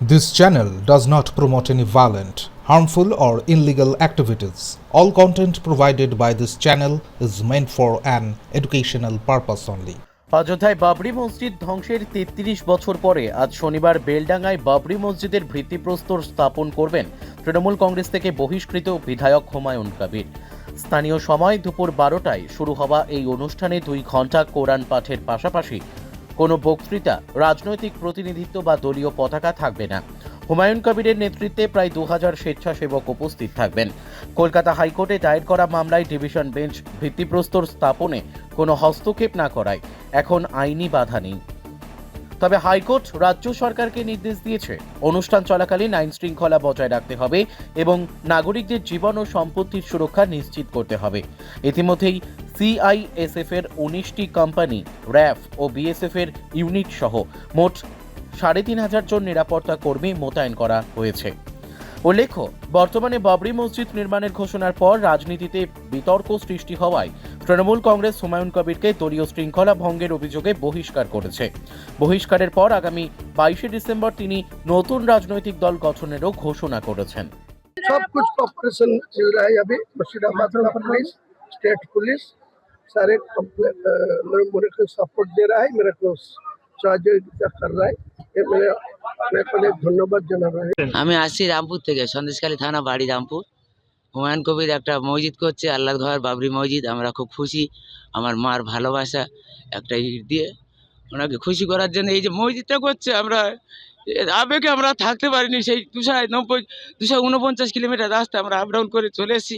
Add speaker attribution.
Speaker 1: This channel does not promote any violent, harmful, or illegal activities. All content provided by this channel is meant for an educational purpose only.
Speaker 2: অযোধ্যায় বাবরি মসজিদ ধ্বংসের তেত্রিশ বছর পরে আজ শনিবার বেলডাঙ্গায় বাবরি মসজিদের ভিত্তিপ্রস্তর স্থাপন করবেন তৃণমূল কংগ্রেস থেকে বহিষ্কৃত বিধায়ক হুমায়ুন কবির স্থানীয় সময় দুপুর বারোটায় শুরু হওয়া এই অনুষ্ঠানে দুই ঘণ্টা কোরআন পাঠের পাশাপাশি কোনো বক্তৃতা, রাজনৈতিক প্রতিনিধিত্ব বা দলীয় পতাকা থাকবে না। হুমায়ুন কবিরের নেতৃত্বে প্রায় দু হাজার স্বেচ্ছাসেবক উপস্থিত থাকবেন। কলকাতা হাইকোর্টে দায়ের করা মামলায় ডিভিশন বেঞ্চ ভিত্তিপ্রস্তর স্থাপনে কোনো হস্তক্ষেপ না করায় এখন আইনি বাধা নেই। তবে হাইকোর্ট রাজ্য সরকারকে নির্দেশ দিয়েছে, অনুষ্ঠান চলাকালীন আইন শৃঙ্খলা বজায় রাখতে হবে এবং নাগরিকদের জীবন ও সম্পত্তির সুরক্ষা নিশ্চিত করতে হবে। ইতিমধ্যেই সিআইএসএফ এর উনিশটি কোম্পানি র্যাফ ও বিএসএফ এর ইউনিট সহ মোট সাড়ে তিন হাজার জন নিরাপত্তা কর্মী মোতায়েন করা হয়েছে উল্লেখ্য বর্তমানে বাবরি মসজিদ নির্মাণের ঘোষণার পর রাজনীতিতে বিতর্ক সৃষ্টি হওয়ায় তৃণমূল কংগ্রেস হুমায়ুন কবিরকে দলীয় শৃঙ্খলা ভঙ্গের অভিযোগে বহিষ্কার করেছে বহিষ্কারের পর আগামী বাইশে ডিসেম্বর তিনি নতুন রাজনৈতিক দল গঠনেরও ঘোষণা করেছেন
Speaker 3: सब कुछ कॉपरेशन मिल रहा है अभी मुर्शिदाबाद का पुलिस स्टेट पुलिस सारे कंप्ले- अ, मेरे मेरे को सपोर्ट दे रहा है मेरे को सहयोगिता कर रहा है ये मेरे मेरे को लिए धन्यवाद जना रहा है
Speaker 4: আমি আসছি রামপুর থেকে সন্দেশখালী থানা বাড়ি রামপুর হুমায়ুন কবির একটা মসজিদ করছে আল্লাহ ঘর বাবরি মসজিদ আমরা খুব খুশি আমার মার ভালোবাসা একটা ইট দিয়ে ওনাকে খুশি করার জন্য এই যে মসজিদটা করছে আমরা এ আবেগে আমরা থাকতে পারিনি সেই দুশো নব্বই দুশো উনপঞ্চাশ কিলোমিটার রাস্তা আমরা আপ ডাউন করে চলে এসেছি